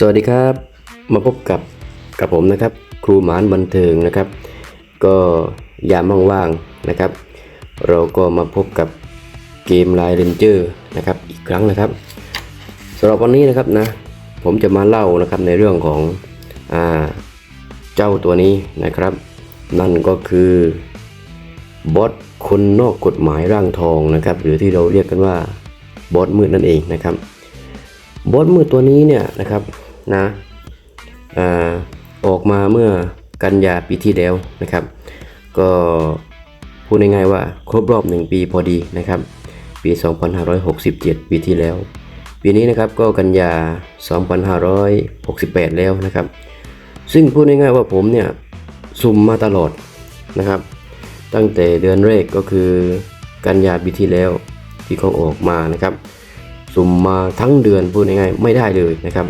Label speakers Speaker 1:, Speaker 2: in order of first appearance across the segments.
Speaker 1: สวัสดีครับ มาพบกับกับผมนะครับ ครูหมานบันเทิงนะครับ ก็ยามว่างๆนะครับ เราก็มาพบกับเกมไลน์เรนเจอร์นะครับอีกครั้งนะครับสำหรับวันนี้นะครับนะผมจะมาเล่านะครับในเรื่องของอ่าเจ้าตัวนี้นะครับ นั่นก็คือบอสคนนอกกฎหมายร่างทองนะครับ หรือที่เราเรียกกันว่าบอสมืดนั่นเองนะครับบอสมืดตัวนี้เนี่ยนะครับ นะอออกมาเมื่อกันยาปีที่แล้วนะครับ ก็พูดง่ายๆว่าครบรอบ 1 ปีพอดีนะครับ ปี 2567 ปีที่แล้ว ปีนี้นะครับก็กันยา 2568 แล้วนะครับ ซึ่งพูดง่ายๆว่าผมเนี่ยซุ่มมาตลอดนะครับ ตั้งแต่เดือนแรกก็คือกันยาปีที่แล้วที่เขาออกมานะครับ สุ่มมาทั้งเดือนพูดง่ายๆไม่ได้เลยนะครับ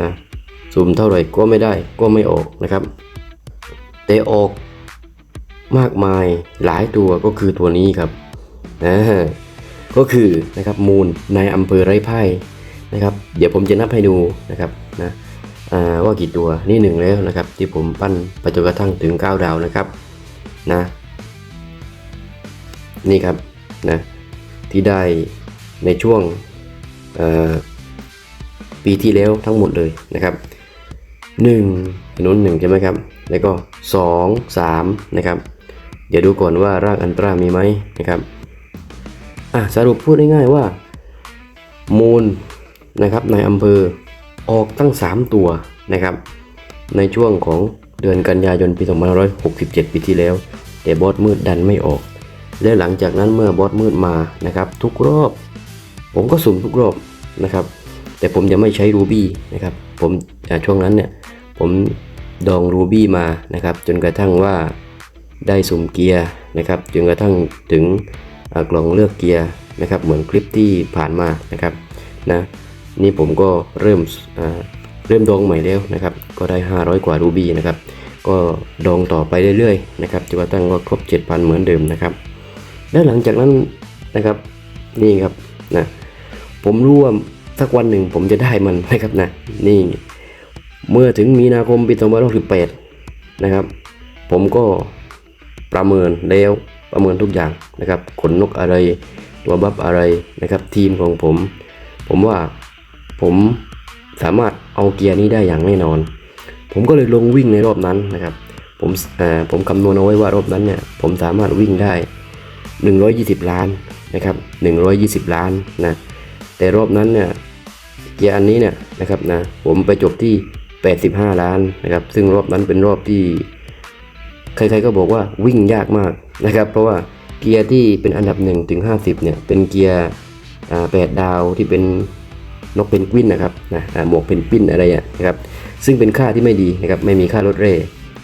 Speaker 1: นะสุ่มเท่าไหร่ก็ไม่ได้ก็ไม่ออกนะครับ แต่ออกมากมายหลายตัวก็คือตัวนี้ครับนะก็คือนะครับมูลในอำเภอไร่ไผ่นะครับ เดี๋ยวผมจะนับให้ดูนะครับนะว่ากี่ตัวนี่หนึ่งแล้วนะครับ ที่ผมปั้นไปจนกระทั่งถึง 9 ดาวนะครับนะนี่ครับนะที่ได้ในช่วง ปีที่แล้วทั้งหมดเลยนะครับ1ถนนหนึ่งใช่ไหมครับ แล้วก็ 2 3 นะครับ เดี๋ยวดูก่อนว่ารางอันตรามีไหมนะครับอะสรุปพูดง่ายๆว่า มูลนะครับในอำเภอออกตั้ง 3 ตัวนะครับ ในช่วงของเดือนกันยายนปี 2567 ปีที่แล้ว แต่บอสมืดดันไม่ออก และหลังจากนั้นเมื่อบอสมืดมานะครับ ทุกรอบ ผมก็สุ่มทุกรอบนะครับ แต่ผมจะไม่ใช้รูบี้นะครับผมช่วงนั้นเนี่ยผมดองรูบี้มานะครับ จนกระทั่งว่าได้สุ่มเกียร์นะครับจนกระทั่งถึงกล่องเลือกเกียร์นะครับเหมือนคลิปที่ผ่านมานะครับนะนี่ผมก็เริ่มเริ่มดองใหม่แล้วนะครับ ก็ได้ 500 กว่ารูบี้นะครับ ก็ดองต่อไปเรื่อยๆนะครับจนกระทั่งว่าครบ 7,000 เหมือนเดิมนะครับ แล้วหลังจากนั้นนะครับนี่ครับนะผมรู้ว่า สักวันหนึ่งผมจะได้มันนะครับนะนี่เมื่อถึงมีนาคมปี2568นะครับ ผมก็ประเมินแล้วประเมินทุกอย่างนะครับขนนกอะไรตัวบัฟอะไรนะครับ ทีมของผม ผมว่าผมสามารถเอาเกียร์นี้ได้อย่างแน่นอน ผมก็เลยลงวิ่งในรอบนั้นนะครับ ผมผมคำนวณเอาไว้ว่ารอบนั้นเนี่ยผมสามารถวิ่งได้ 120 ล้านนะครับ120 ล้านนะแต่รอบนั้นเนี่ย เกียร์อันนี้เนี่ยนะครับนะผมไปจบที่ 85 ล้านนะครับ ซึ่งรอบนั้นเป็นรอบที่ ใครๆก็บอกว่าวิ่งยากมากนะครับ เพราะว่าเกียร์ที่เป็นอันดับ1ถึง50 เนี่ย เป็นเกียร์อ่า8ดาวที่เป็นนกเพนกวินนะครับนะหมวกเพนกวินอะไรอะนะครับ ซึ่งเป็นค่าที่ไม่ดีนะครับ ไม่มีค่าลดเร่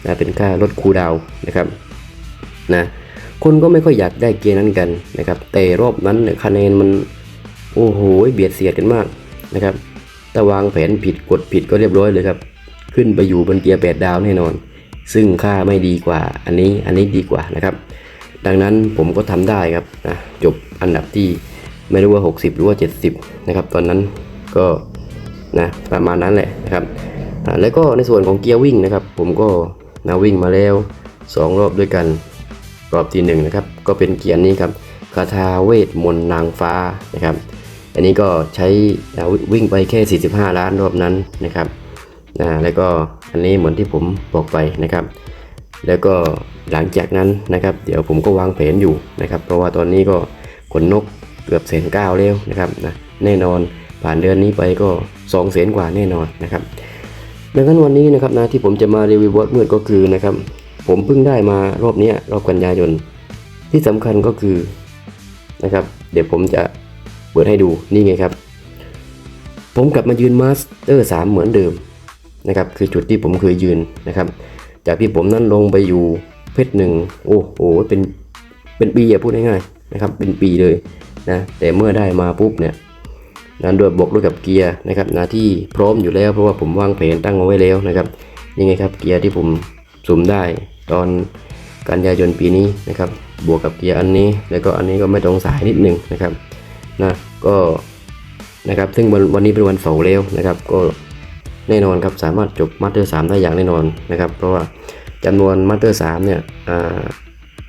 Speaker 1: นะเป็นค่าลดคูดาวน์นะครับนะคนก็ไม่ค่อยอยากได้เกียร์นั้นกันนะครับ แต่รอบนั้นเนี่ยคะแนนมันโอ้โหเบียดเสียดกันมาก นะครับถ้าวางแผนผิดกดผิดก็เรียบร้อยเลยครับ ขึ้นไปอยู่บนเกียร์8ดาวแน่นอน ซึ่งค่าไม่ดีกว่าอันนี้อันนี้ดีกว่านะครับ ดังนั้นผมก็ทำได้ครับนะจบอันดับที่ไม่รู้ว่า 60 หรือว่า 70 นะครับ ตอนนั้นก็นะประมาณนั้นแหละนะครับแล้วก็ในส่วนของเกียร์วิ่งนะครับ ผมก็นะวิ่งมาแล้ว 2 รอบด้วยกันรอบที่หนึ่งนะครับก็เป็นเกียร์นี้ครับคาถาเวทมนต์นางฟ้านะครับ อันนี้ก็ใช้วิ่งไปแค่ 45 ล้านรอบนั้นนะครับนะแล้วก็อันนี้เหมือนที่ผมบอกไปนะครับ แล้วก็หลังจากนั้นนะครับ เดี๋ยวผมก็วางแผนอยู่นะครับ เพราะว่าตอนนี้ก็ขนนกเกือบแสนเก้าแล้วนะครับนะแน่นอนผ่านเดือนนี้ไปก็2องแสนกว่าแน่นอนนะครับดังนั้นวันนี้นะครับนะที่ผมจะมารีวิวบอสมืดก็คือนะครับ ผมเพิ่งได้มารอบเนี้ยรอบกันยายนที่สำคัญก็คือนะครับ เดี๋ยวผมจะ ปิดให้ดูนี่ไงครับ ผมกลับมายืนมาสเตอร์3เหมือนเดิมนะครับคือจุดที่ผมเคยยืนนะครับ จากที่ผมนั้นลงไปอยู่เพชรหนึ่งโอ้โหเป็นเป็นปีอะพูดง่ายๆนะครับเป็นปีเลยนะแต่เมื่อได้มาปุ๊บเนี่ยนั้นด้วยบวกด้วยกับเกียร์นะครับนะที่พร้อมอยู่แล้วเพราะว่าผมวางแผนตั้งเอาไว้แล้วนะครับยังไงครับเกียร์ที่ผมสุ่มได้ตอนกันยายนปีนี้นะครับบวกกับเกียร์อันนี้ แล้วก็อันนี้ก็ไม่ตรงสายนิดหนึงนะครับ นะก็นะครับซึ่งวันวันนี้เป็นวันเสาร์แล้วนะครับ ก็แน่นอนครับสามารถจบมาสเตอร์3ได้อย่างแน่นอนนะครับ เพราะว่าจำนวนมาสเตอร์3เนี่ยอ่า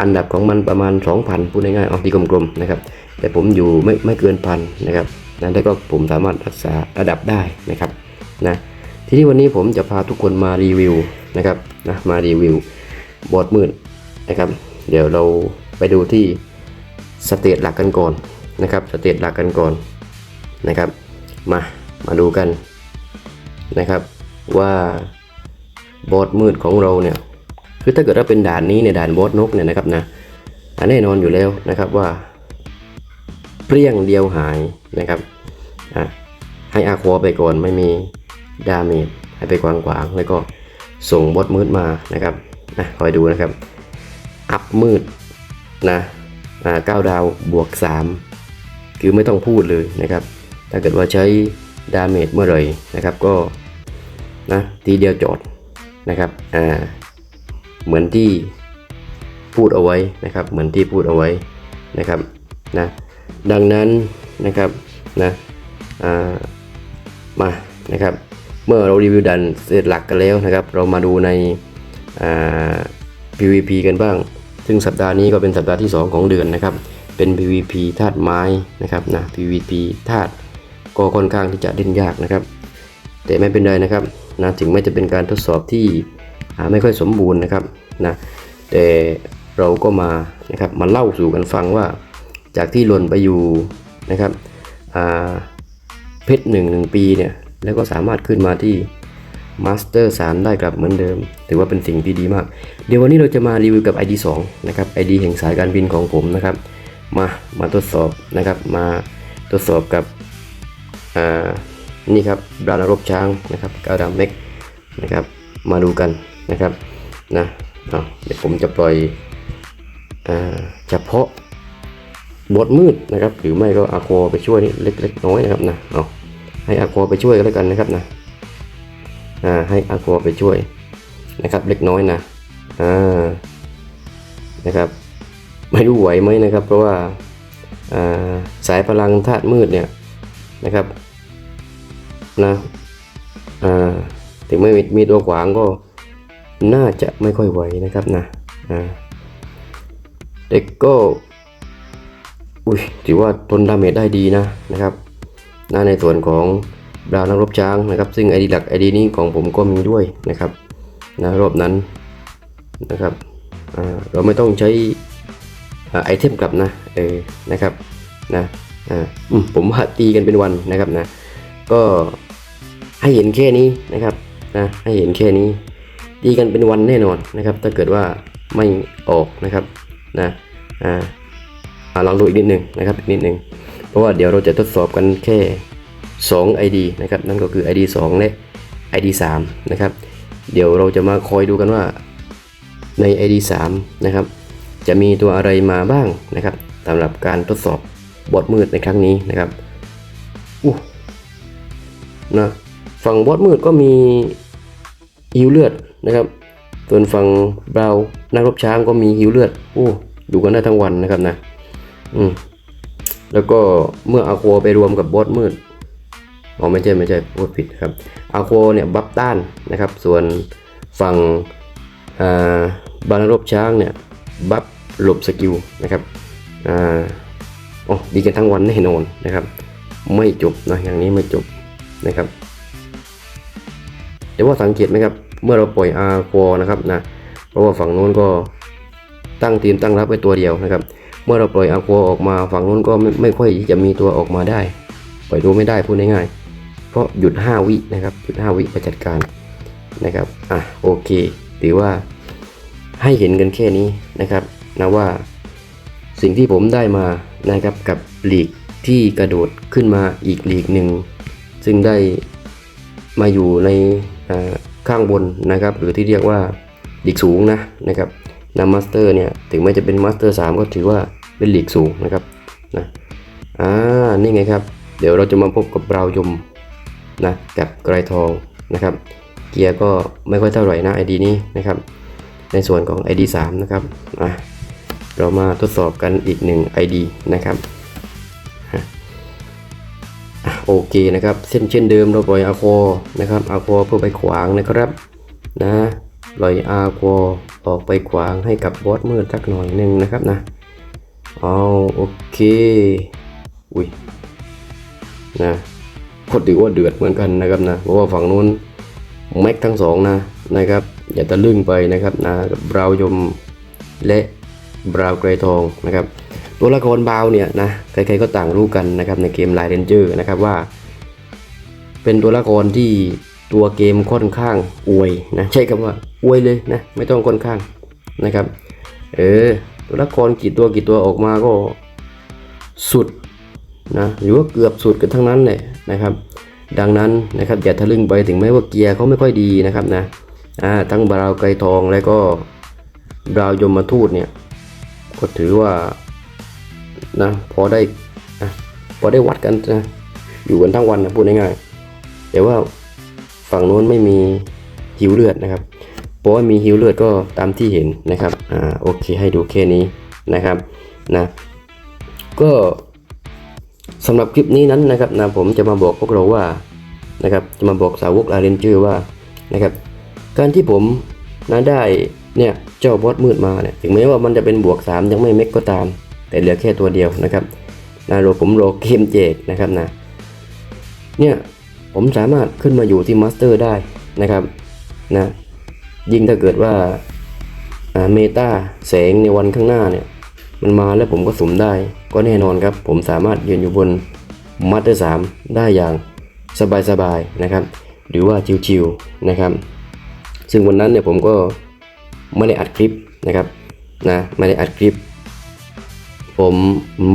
Speaker 1: อันดับของมันประมาณ 2,000พูดง่ายๆเอาตีกลมๆนะครับ แต่ผมอยู่ไม่ไม่เกินพันนะครับนั้นแต่ก็ผมสามารถรักษาระดับได้นะครับนะทีนี้วันนี้ผมจะพาทุกคนมารีวิวนะครับนะมารีวิวบอร์ดมืดนะครับ เดี๋ยวเราไปดูที่สเตจหลักกันก่อน นะครับสเตจหลักกันก่อนนะครับมามาดูกันนะครับว่าบอร์มืดของเราเนี่ยคือถ้าเกิดว่าเป็นด่านนี้ในด่านบอสนกเนี่ยนะครับนะอะแน่นอนอยู่แล้วนะครับว่า เปรี้ยงเดียวหายนะครับอะให้อาควอไปก่อนไม่มีดาเมจให้ไปกวางขวางๆแล้วก็ส่งบอสมืดมานะครับอะคอยดูนะครับ อัพมืดนะอ่าเก้าดาวบวก 3 คือไม่ต้องพูดเลยนะครับ ถ้าเกิดว่าใช้ดาเมจเมื่อไหร่นะครับก็นะทีเดียวจอดนะครับอ่าเหมือนที่พูดเอาไว้นะครับ เหมือนที่พูดเอาไว้นะครับนะดังนั้นนะครับนะอ่ามานะครับ เมื่อเรารีวิวดันเสร็จหลักกันแล้วนะครับ เรามาดูในอ่า PVP กันบ้าง ซึ่งสัปดาห์นี้ก็เป็นสัปดาห์ที่ 2 ของเดือนนะครับ เป็น PVP ธาตุไม้นะครับนะ PVP ธาตุก็ค่อนข้างที่จะเล่นยากนะครับ แต่ไม่เป็นไรนะครับนะถึงไม่จะเป็นการทดสอบที่ไม่ค่อยสมบูรณ์นะครับนะแต่เราก็มานะครับมาเล่าสู่กันฟังว่า จากที่หล่นไปอยู่นะครับเพชรหนึ่งหนึ่งปีเนี่ยแล้วก็สามารถขึ้นมาที่มาสเตอร์3ได้กลับเหมือนเดิม ถือว่าเป็นสิ่งที่ดีมาก เดี๋ยววันนี้เราจะมารีวิวกับ ID 2นะครับ ID แห่งสายการบินของผมนะครับ มามาทดสอบนะครับมาทดสอบกับนี่ครับบรานรบช้างนะครับกาวดำเม็กนะครับมาดูกันนะครับนะเดี๋ยวผมจะปล่อยเฉพาะบทมืดนะครับ หรือไม่ก็อาควไปช่วยนี่เล็กๆน้อยนะครับนะเอาให้อาควไปช่วยก็แล้วกันนะครับนะให้อาควไปช่วยนะครับ เล็กน้อยนะอ่านะครับ ไม่รู้ไหวไหมนะครับ เพราะว่าาสายพลังธาตุมืดเนี่ยนะครับนะถึงไม่มีตัวขวางก็น่าจะไม่ค่อยไหวนะครับนะอ่าเด็กก็อุ้ยถือว่าทนดาเมจได้ดีนะนะครับนะในส่วนของดาวนักรบช้างนะครับ ซึ่งไอดีหลักไอดีนี้ของผมก็มีด้วยนะครับนะรอบนั้นนะครับเราไม่ต้องใช้ ไอเทมกลับนะเออนะครับนะอ่าผมว่าตีกันเป็นวันนะครับนะ ก็ให้เห็นแค่นี้นะครับนะให้เห็นแค่นี้ ตีกันเป็นวันแน่นอนนะครับ ถ้าเกิดว่าไม่ออกนะครับนะอ่าอ่าลองดูอีกนิดหนึ่งนะครับอีกนิดหนึ่งเพราะว่าเดี๋ยวเราจะทดสอบกันแค่ 2 ID นะครับนั่นก็คือ ID 2 และ ID 3นะครับเดี๋ยวเราจะมาคอยดูกันว่าใน ID 3นะครับ จะมีตัวอะไรมาบ้างนะครับสำหรับการทดสอบบอทมืดในครั้งนี้นะครับอู้นะฝั่งบอทมืดก็มีฮิวเลือดนะครับ ส่วนฝั่งเบรานักรบช้างก็มีฮิวเลือดโอ้ดูกันได้ทั้งวันนะครับนะอืมแล้วก็เมื่ออาโควไปรวมกับบอสมืดอ๋อไม่ใช่ไม่ใช่พูดผิดครับอาโควเนี่ยบัฟต้านนะครับ ส่วนฝั่งอ่าบาลานรบช้างเนี่ยบัฟ หลบสกิลนะครับอ่าอ๋อดีกันทั้งวันแน่นอนนะครับ ไม่จบนะอย่างนี้ไม่จบนะครับแต่ว่าสังเกตไหมครับ เมื่อเราปล่อยอาโควนะครับนะเพราะว่าฝั่งนู้นก็ตั้งทีมตั้งรับไว้ตัวเดียวนะครับ เมื่อเราปล่อยอาโควออกมาฝั่งนู้นก็ไม่ไม่ค่อยจะมีตัวออกมาได้ ปล่อยตัวไม่ได้พูดง่ายๆเพราะหยุด 5 วินะครับหยุด 5 วิไปจัดการนะครับอะโอเคถือว่าให้เห็นกันแค่นี้นะครับ นะว่าสิ่งที่ผมได้มานะครับกับลีกที่กระโดดขึ้นมาอีกลีกหนึ่ง ซึ่งได้มาอยู่ในข้างบนนะครับ หรือที่เรียกว่าลีกสูงนะนะครับนำมาสเตอร์เนี่ยถึงแม้จะเป็นมาสเตอร์3ก็ถือว่าเป็นลีกสูงนะครับนะอ่านี่ไงครับ เดี๋ยวเราจะมาพบกับเรายมนะกับไกรทองนะครับ เกียร์ก็ไม่ค่อยเท่าไหร่นะ ID นี้นะครับ ในส่วนของ ID 3 นะครับอะ เรามาทดสอบกันอีกหนึ่ง ID นะครับโอเคนะครับ เส้นเช่นเดิมเราปล่อยอาคอนะครับอาคอเพื่อไปขวางนะครับนะปล่อยอาคอออกไปขวางให้กับบอสมืดสักหน่อยหนึ่งนะครับนะเอาโอเคอุ้ยนะก็ถือว่าเดือดเหมือนกันนะครับนะเพราะว่าฝั่งนู้นแม็กทั้งสองนะนะครับอย่าตะลึงไปนะครับนะกับบราวยมและ บราวไกรทองนะครับตัวละครบาวเนี่ยนะใครๆก็ต่างรู้กันนะครับในเกมไลเรนเจอร์นะครับว่า เป็นตัวละครที่ตัวเกมค่อนข้างอวยนะใช้คำว่าอวยเลยนะไม่ต้องค่อนข้างนะครับเออตัวละครกี่ตัวกี่ตัวออกมาก็สุดนะหรือว่าเกือบสุดกันทั้งนั้นเลยนะครับ ดังนั้นนะครับอย่าทะลึ่งไปถึงแม้ว่าเกียร์เขาไม่ค่อยดีนะครับนะอ่าทั้งบราวไกรทองและก็บราวยมทูตเนี่ย ก็ถือว่านะพอได้นะพอได้วัดกันนะอยู่กันทั้งวันนะพูดง่ายๆแต่ว่าฝั่งโน้นไม่มีหิวเลือดนะครับเพราะว่ามีหิวเลือดก็ตามที่เห็นนะครับอ่าโอเคให้ดูแค่นี้นะครับนะก็สำหรับคลิปนี้นั้นนะครับนะผมจะมาบอกพวกเราว่านะครับจะมาบอกสาวกลาเรนเจอร์ว่านะครับการที่ผมนะได้เนี่ย เจ้าบอสมืดมาเนี่ยถึงแม้ว่ามันจะเป็นบวก 3 ยังไม่เม็กก็ตาม แต่เหลือแค่ตัวเดียวนะครับนะโรผมโรเกมเจกนะครับนะเนี่ยผมสามารถขึ้นมาอยู่ที่มาสเตอร์ได้นะครับนะยิ่งถ้าเกิดว่าเมตาแสงในวันข้างหน้าเนี่ยมันมาแล้วผมก็สุ่มได้ก็แน่นอนครับ ผมสามารถยืนอยู่บนมาสเตอร์สามได้อย่างสบายๆนะครับ หรือว่าชิวๆนะครับ ซึ่งวันนั้นเนี่ยผมก็ ไม่ได้อัดคลิปนะครับนะไม่ได้อัดคลิป ผม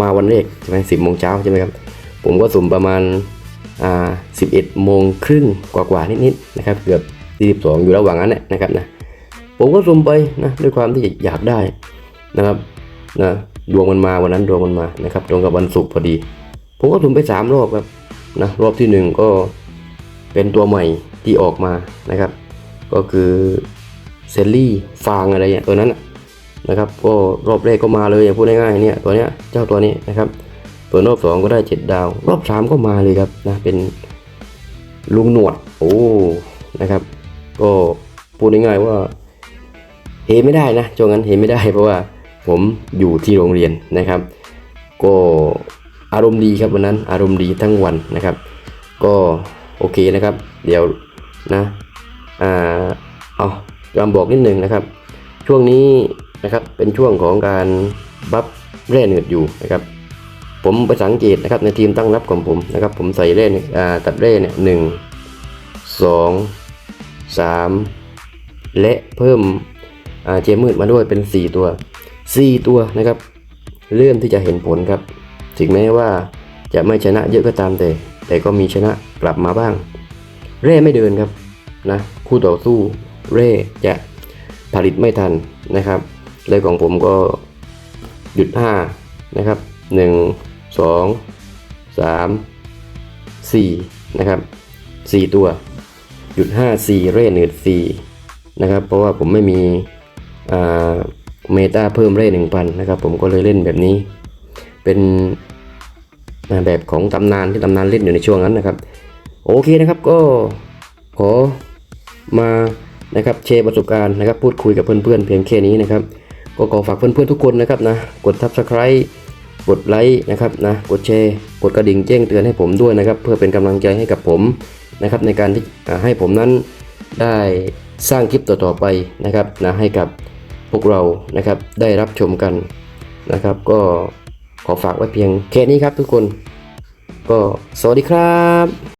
Speaker 1: มาวันแรกใช่ไหมสิบโมงเช้าใช่ไหมครับ ผมก็สุ่มประมาณอ่าสิบเอ็ดโมงครึ่งกว่าๆนิดๆนะครับ เกือบสี่สิบสองอยู่ระหว่างนั้นแหละนะครับนะผมก็สุ่มไปนะด้วยความที่อยากได้นะครับนะดวงมันมาวันนั้นดวงมันมานะครับตรงกับวันศุกร์พอดี ผมก็สุ่มไปสามรอบครับนะรอบที่หนึ่งก็เป็นตัวใหม่ที่ออกมานะครับ ก็คือ เซลลี่ฟางอะไรอย่างตัวนั้นนะครับก็รอบแรกก็มาเลยอย่างพูดง่ายๆเนี่ยตัวเนี้ยเจ้าตัวนี้นะครับตัวรอบสองก็ได้เจ็ดดาว รอบสามก็มาเลยครับนะเป็นลุงหนวดโอ้นะครับ ก็พูดง่ายๆว่าเฮไม่ได้นะช่วงนั้นเฮไม่ได้เพราะว่าผมอยู่ที่โรงเรียนนะครับ ก็อารมณ์ดีครับวันนั้นอารมณ์ดีทั้งวันนะครับ ก็โอเคนะครับ เดี๋ยวนะอ่าเอา จำบอกนิดนึงนะครับ ช่วงนี้นะครับเป็นช่วงของการบัฟแร่เนือดอยู่นะครับผมไปสังเกตนะครับในทีมตั้งรับของผมนะครับ ผมใส่แร่เนี่ยอ่าตัดแร่เนี่ยหนึ่งสองสามและเพิ่มเจมมืดมาด้วยเป็น 4 ตัว 4 ตัวนะครับ เริ่มที่จะเห็นผลครับ ถึงแม้ว่าจะไม่ชนะเยอะก็ตามแต่ แต่ก็มีชนะกลับมาบ้าง เร่ไม่เดินครับนะคู่ต่อสู้ เร่จะผลิตไม่ทันนะครับเลยของผมก็หยุด5นะครับ 1 2 3 4 นะครับ 4 ตัวหยุด5 4 เร่หนืด4นะครับ เพราะว่าผมไม่มีเมตาเพิ่มเร่1,000นะครับ ผมก็เลยเล่นแบบนี้ เป็นแบบของตำนานที่ตำนานเล่นอยู่ในช่วงนั้นนะครับ โอเคนะครับก็ขอมา นะครับแชร์ประสบการณ์นะครับพูดคุยกับเพื่อนๆเพียงแค่นี้นะครับก็ขอฝากเพื่อนๆทุกคนนะครับนะกด subscribe กดไลค์นะครับนะกดแชร์กดกระดิ่งแจ้งเตือนให้ผมด้วยนะครับ เพื่อเป็นกำลังใจให้กับผมนะครับ ในการที่ให้ผมนั้นได้สร้างคลิปต่อๆไปนะครับนะให้กับพวกเรานะครับได้รับชมกันนะครับ ก็ขอฝากไว้เพียงแค่นี้ครับทุกคน ก็สวัสดีครับ